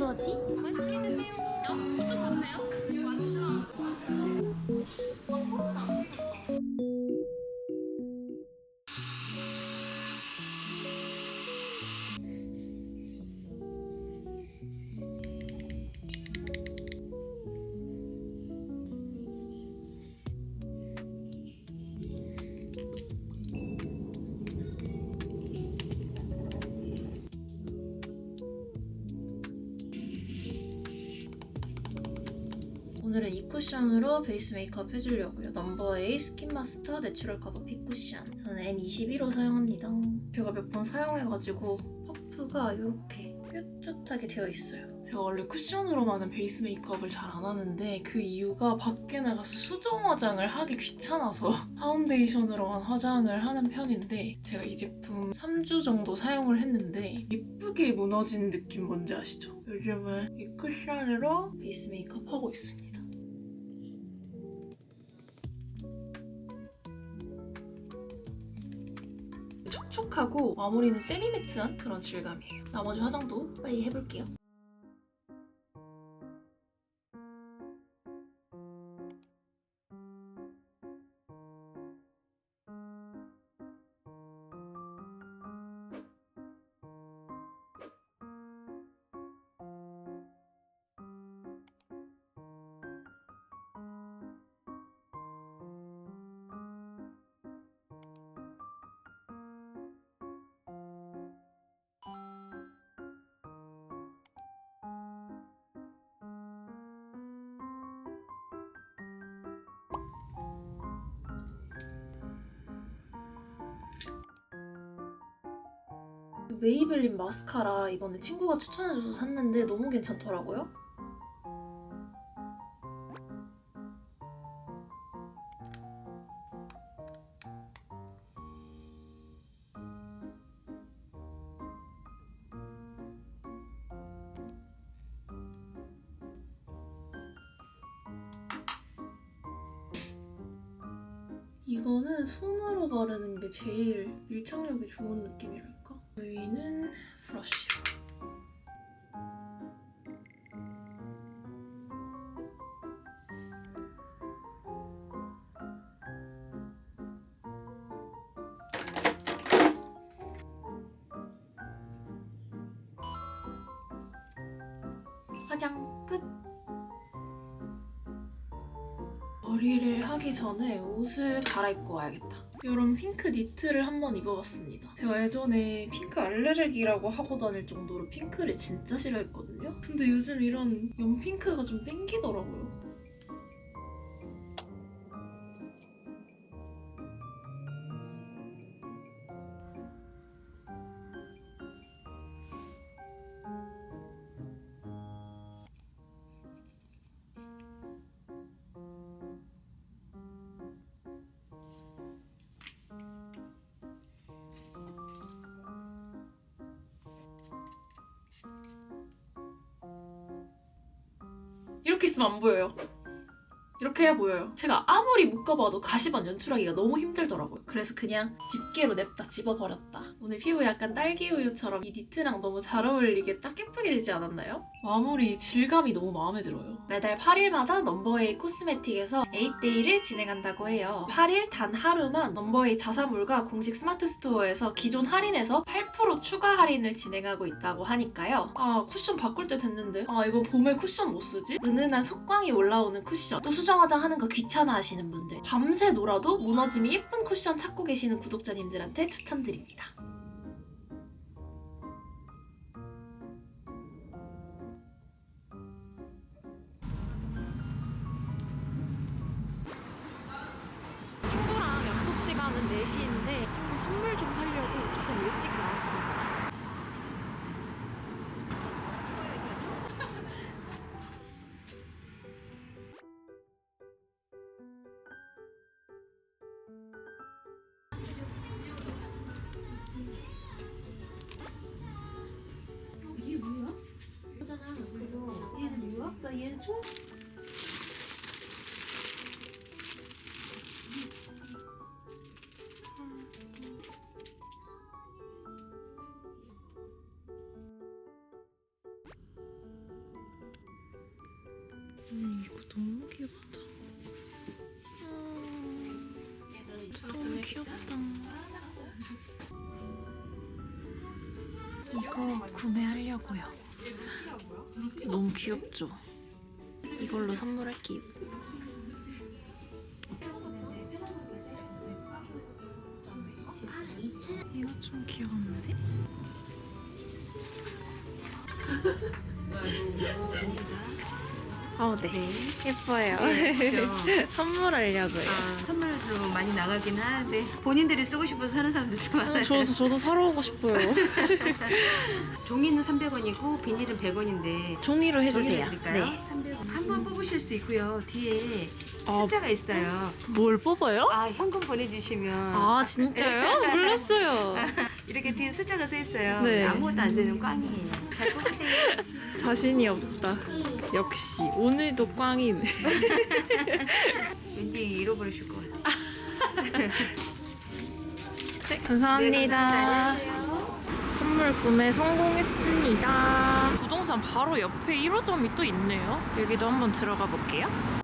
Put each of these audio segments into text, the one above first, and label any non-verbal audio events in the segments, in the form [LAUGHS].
소소하지? 맛있게 오늘은 이 쿠션으로 베이스 메이크업 해주려고요. 넘버 8 스킨마스터 내추럴 커버 핏 쿠션. 저는 N21호 사용합니다. 제가 몇 번 사용해가지고 퍼프가 이렇게 뾰족하게 되어 있어요. 제가 원래 쿠션으로만은 베이스 메이크업을 잘 안 하는데 그 이유가 밖에 나가서 수정 화장을 하기 귀찮아서 [LAUGHS] 파운데이션으로만 화장을 하는 편인데 제가 이 제품 3주 정도 사용을 했는데 예쁘게 무너진 느낌 뭔지 아시죠? 요즘은 이 쿠션으로 베이스 메이크업 하고 있습니다. 촉촉하고 마무리는 세미매트한 그런 질감이에요. 나머지 화장도 빨리 해볼게요. 메이블린 마스카라 이번에 친구가 추천해줘서 샀는데 너무 괜찮더라고요. 이거는 손으로 바르는 게 제일 밀착력이 좋은 느낌이랄까? 여기는 브러쉬로. 화장 끝! 머리를 하기 전에 옷을 갈아입고 와야겠다. 이런 핑크 니트를 한번 입어봤습니다. 제가 예전에 핑크 알레르기라고 하고 다닐 정도로 핑크를 진짜 싫어했거든요. 근데 요즘 이런 연핑크가 좀 땡기더라고요. 이렇게 있으면 안 보여요. 이렇게 해야 보여요. 제가 아무리 묶어봐도 가시번 연출하기가 너무 힘들더라고요. 그래서 그냥 집게로 냅다 집어버렸다. 오늘 피부 약간 딸기 우유처럼 이 니트랑 너무 잘 어울리게 딱 예쁘게 되지 않았나요? 마무리 질감이 너무 마음에 들어요. 매달 8일마다 넘버에이 코스메틱에서 8데이를 진행한다고 해요. 8일 단 하루만 넘버에이 자사몰과 공식 스마트 스토어에서 기존 할인에서 8% 추가 할인을 진행하고 있다고 하니까요. 아 쿠션 바꿀 때 됐는데 아 이거 봄에 쿠션 못 쓰지? 은은한 속광이 올라오는 쿠션 또 수정 화장 하는 거 귀찮아 하시는 분들 밤새 놀아도 무너짐이 예쁜 쿠션 찾고 계시는 구독자님들한테 추천드립니다. 4시인데 친구 선물 좀 사려고 조금 일찍 나왔습니다. 음, 이거 너무 귀엽다. 음, 너무 귀엽다. 이거 구매하려고요. 너무 귀엽죠? 이걸로 선물할게요. 이거 좀 귀여운데? [LAUGHS] 어, 네. 예뻐요. [LAUGHS] 선물하려고요. 아, 선물로 많이 나가긴 하는데 본인들이 쓰고 싶어서 사는 사람들도 많아요. 저, 저도 사러 오고 싶어요. [LAUGHS] 종이는 300원이고 비닐은 100원인데 종이로 해주세요. 네. 300원. 한 번 뽑으실 수 있고요. 뒤에 아. 숫자가 있어요. 뭘 뽑아요? 아 현금 보내주시면 아, 진짜요? [LAUGHS] 몰랐어요. 이렇게 뒤에 숫자가 써 있어요. 네. 아무것도 안 쓰는 꽝이에요. 잘 뽑으세요. 자신이 없다. 역시 오늘도 꽝이네. 왠지 잃어버리실 것 같아요. 네, 감사합니다. 선물 구매 성공했습니다. 부동산 바로 옆에 1호점이 또 있네요. 여기도 한번 들어가 볼게요.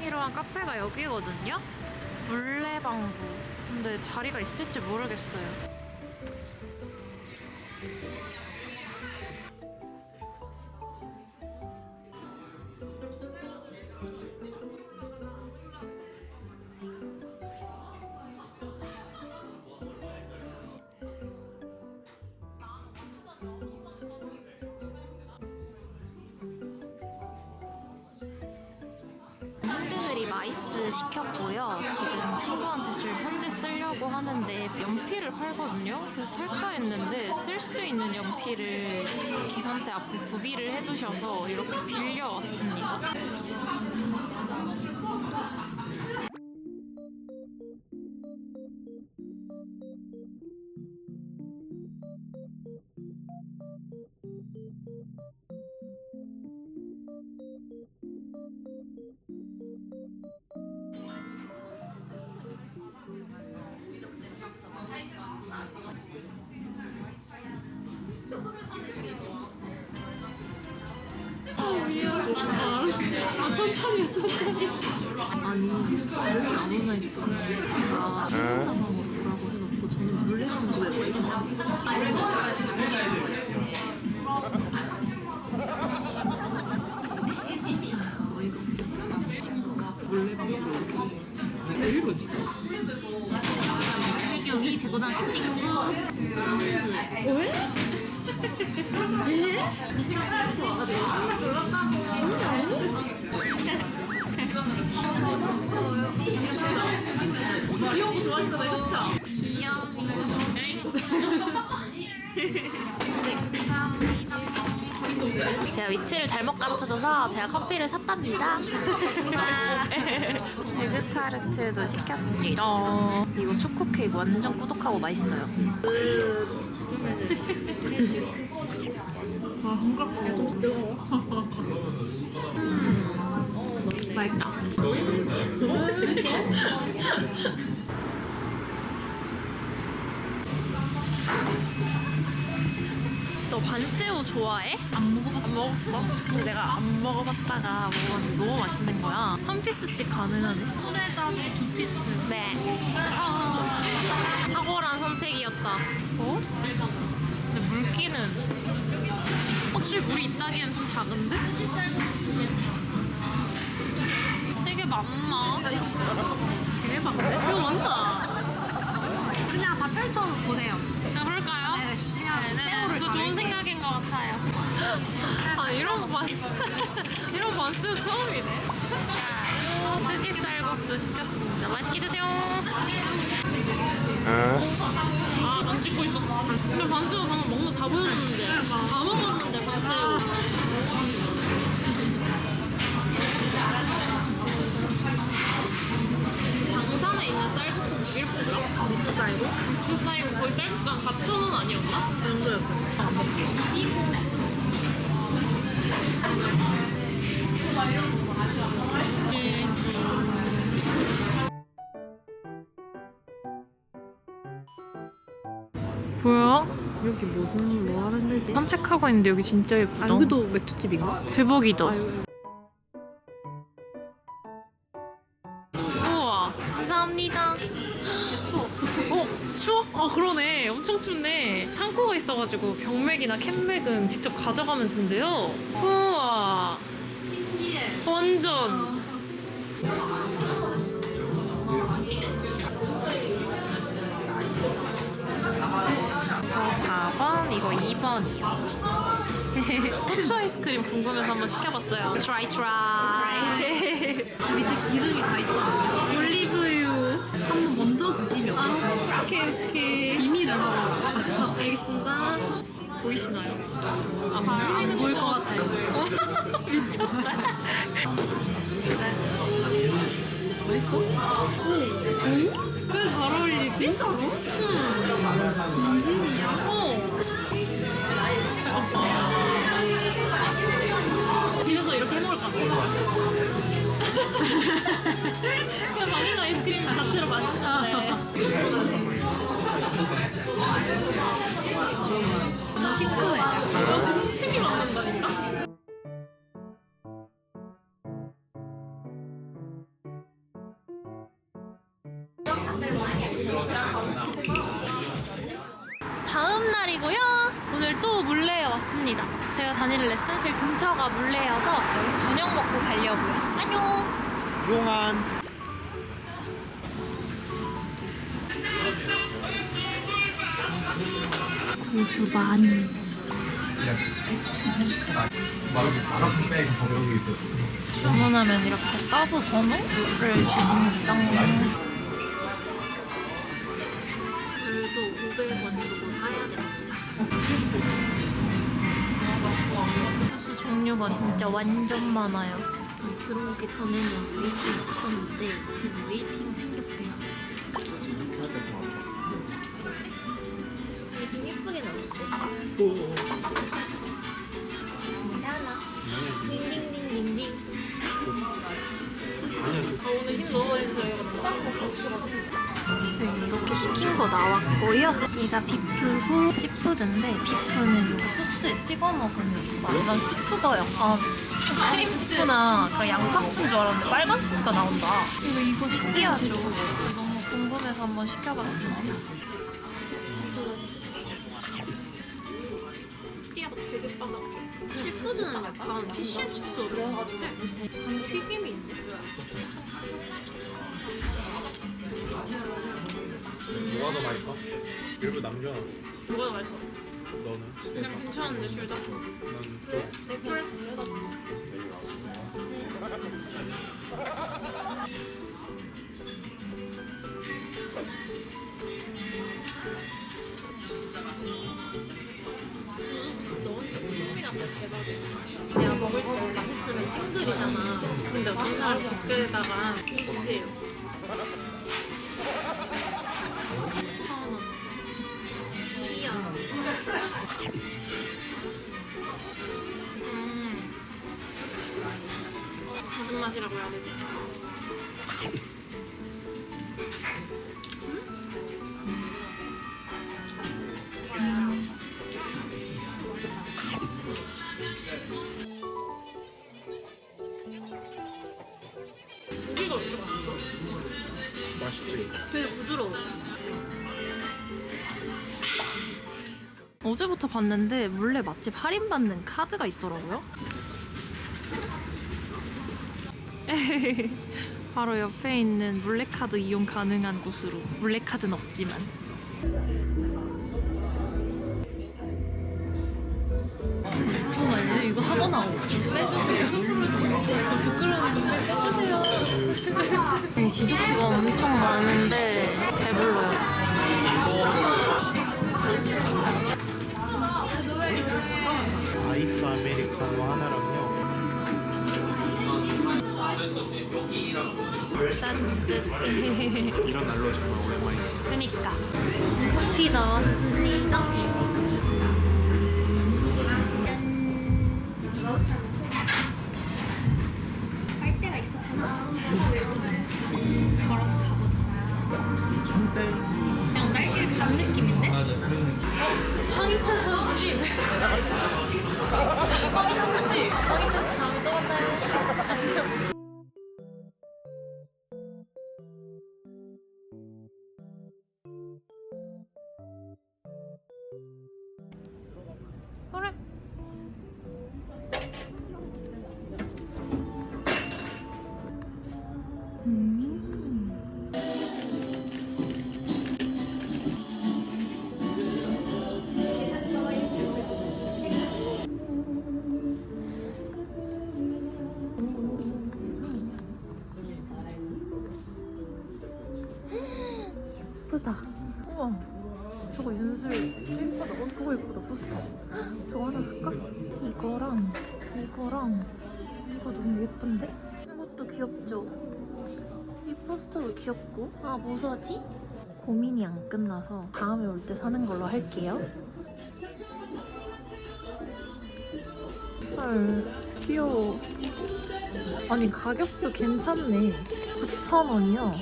만나기로 한 카페가 여기거든요. 물레방구. 근데 자리가 있을지 모르겠어요. 핸드들이 마이스 시켰고요. 지금 친구한테 줄 편지 쓰려고 하는데 연필을 팔거든요. 그래서 살까 했는데 쓸 수 있는 연필을 계산대 앞에 구비를 해두셔서 이렇게 빌려왔습니다. 아니, 여기 안 했더니 제가 한국가방 오라고 해놓고 저는 물레방구에 와 있었어요. 제 고등 제가 위치를 잘못 가르쳐줘서 제가 커피를 샀답니다. 에그타르트도 시켰습니다. 이거 초코 케이크 완전 꾸덕하고 맛있어요. 음, 맛있다. 너 반새우 좋아해? 안 먹어봤어. 안 먹었어? 근데 내가 안 먹어봤다가 먹었는데 너무 맛있는 거야. 한 피스씩 가능하네. 소래잡이 두 피스. 네. 아, 탁월한 선택이었다. 어? 근데 물기는 확실히 물이 있다기엔 좀 작은데? 개. 많나? 대박인데? 이거 많다. 그냥 다. 자, 그럴까요? 아, 이런 반, [LAUGHS] 이런 반스 처음이네. 자, 수지 쌀국수 시켰습니다. 맛있게 드세요. 아, 안 찍고 있었어. 근데 반스가 방금 먹는 거 다 보여줬는데. 다 먹었는데, 반스. 장산에 있는 쌀국수 1포gram? 미스 쌀고 부스 쌀국 거의 쌀국수 한 4,000원 아니었나? 정도였어요. 안 먹게. 뭐야? 여기 무슨 뭐 하는 데지? 산책하고 있는데 여기 진짜 예쁘다. 아 여기도 맥주집인가? 대박이다. 아유, 있어가지고 병맥이나 캔맥은 직접 가져가면 된대요. 우와, 신기해. 완전. 이거 4번, 이거 2번이요. 고추 아이스크림 궁금해서 한번 시켜봤어요. 트라이 트라이. 그 밑에 기름이 다 있거든요. 어떠신지. 오케이 오케이. 비밀을 하라. 아, 알겠습니다. 보이시나요? 안 잘안 보일 것 같아요. [LAUGHS] 미쳤다. 맛있어? 왜잘 어울리지? 진짜로? 응. 진심이야. 어. 집에서 이렇게 해먹을 것 같아. 그냥 바닐라 아이스크림 자체로 맛있는데. 너무 시큼해. 완전 침이 막는다니까? 다음 날이고요. 오늘 또 물레에 왔습니다. 제가 다니는 레슨실 근처가 물레여서 여기서 저녁 먹고 가려고요. 안녕. 용안 고수 많이. 주문하면 이렇게 서브 번호를 주십니다. 물도 500원 주고 사야 됩니다. 소스 종류가 진짜 완전 많아요. 들어오기 전에는 웨이팅 없었는데 지금 웨이팅 생겼대요. 좀 예쁘게 나왔고. 괜찮아. 딩딩딩딩딩. 아 오늘 힘 너무 많이 들어요. 네, 이렇게 시킨 거 나왔고요. 얘가 비프고 시푸드인데 비프는 여기 소스에 찍어 먹으면 맛이 난 스프가 약간 크림 스프나 그런 양파 스프인 줄 알았는데 빨간 스프가 나온다. 이거 이거 신기하죠? 너무 궁금해서 한번 시켜봤습니다. 되게 바삭해. 시푸드는 약간 피쉬앤칩스 들어가지고 간 튀김이 있네. 뭐가 더 맛있어? 일부 남겨놨어 뭐가 더 맛있어? 너는? 그냥 괜찮은데 둘 다. 난내걸 돌려다 줘. 내가 먹을 때 맛있으면 찡그리잖아. 근데 어떤 사람 댓글에다가 맛있지? 되게 부드러워. 어제부터 봤는데 물레 맛집 할인 받는 카드가 있더라고요. [LAUGHS] 바로 옆에 있는 물레카드 이용 가능한 곳으로 물레카드는 없지만 아니에요? 이거 하고 나오고 빼주세요. 저 부끄러우니까 빼주세요. 음, 디저트가 엄청 많은데 배불러요 아이스 아메리카노 하나랑요. 이런 난로 정말 오랜만이지. 그니까 커피 나왔습니다 포스터. 저거 하나 살까? 이거랑 이거랑 이거 너무 예쁜데? 이것도 귀엽죠? 이 포스터도 귀엽고 아뭐 사지? 고민이 안 끝나서 다음에 올 때 사는 걸로 할게요. 헐 귀여워. 아니 가격도 괜찮네. 9,000원이요.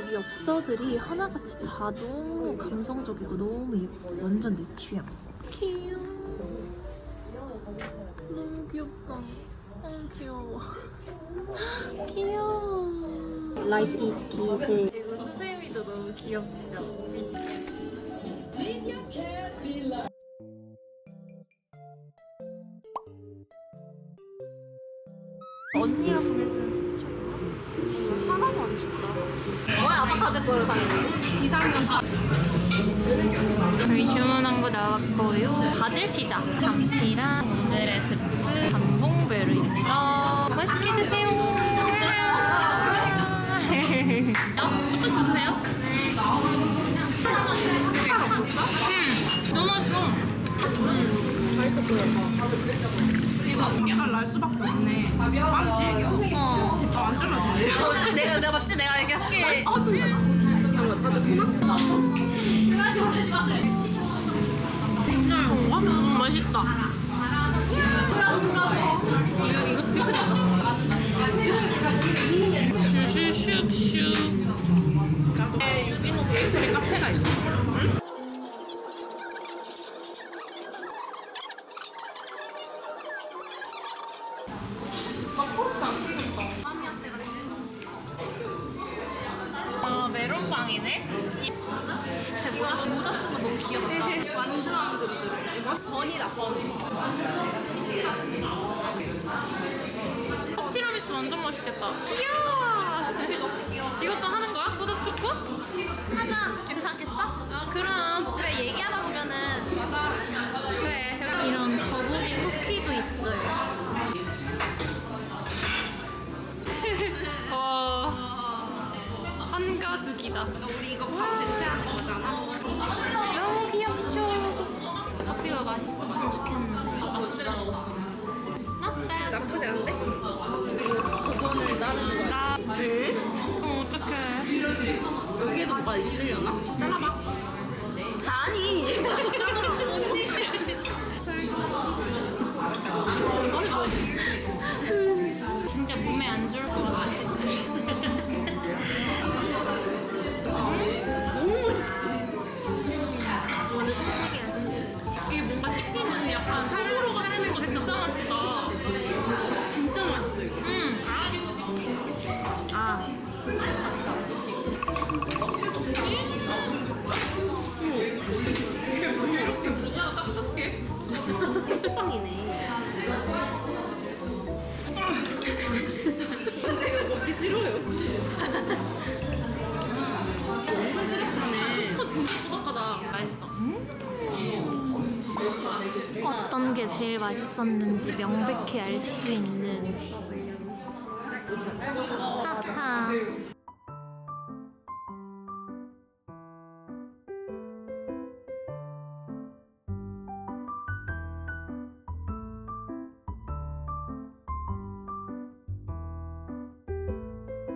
여기 엽서들이 하나같이 다 너무 감성적이고 너무 예뻐. 완전 내 취향. 귀여워. 너무 귀엽다. 어 귀여워. [LAUGHS] 귀여워. Life is easy. 그리고 수세미도 너무 귀엽죠. 언니랑 보내주면 좋겠다. 하나도 안 춥다. 저희 주문한 거 나왔고요. 바질 피자, 감튀랑 오늘의 스프 감봉베르입니다. 맛있게 드세요. 어, 조금씩 드세요. 너무 맛있어. 맛있어 보여. 이거 잘날 수밖에 없네. 빵질겨. 어. 저안 잘라지네. 내가 내가 맞지? 내가 이렇게 할게. 음, 맛있다. 이거 이거. 슈슈슈슈. 유기농 베이커리 카페가 있어. 다. 완전 안 그리더라고. 버니다 버니. 어, 티라미수 완전 맛있겠다. 귀여워. 이것도 하는 거야? 꼬다 초코? 하자. 괜찮겠어? 아 그럼. 그래 얘기하다 보면은 맞아. 그래. 이런 거북이 쿠키도 있어요. [LAUGHS] 와. 한가득이다. 우리 이거 밥 대체하는 거잖아. 맛있었으면 좋겠는데. 나쁘지 않은데? 그거는 나는 좋아. 네? 어, 어떡해. 여기에도 맛 있으려나? 진짜 꾸덕하다. 맛있어. 어떤 게 제일 맛있었는지 명백히 알 수 있는 하하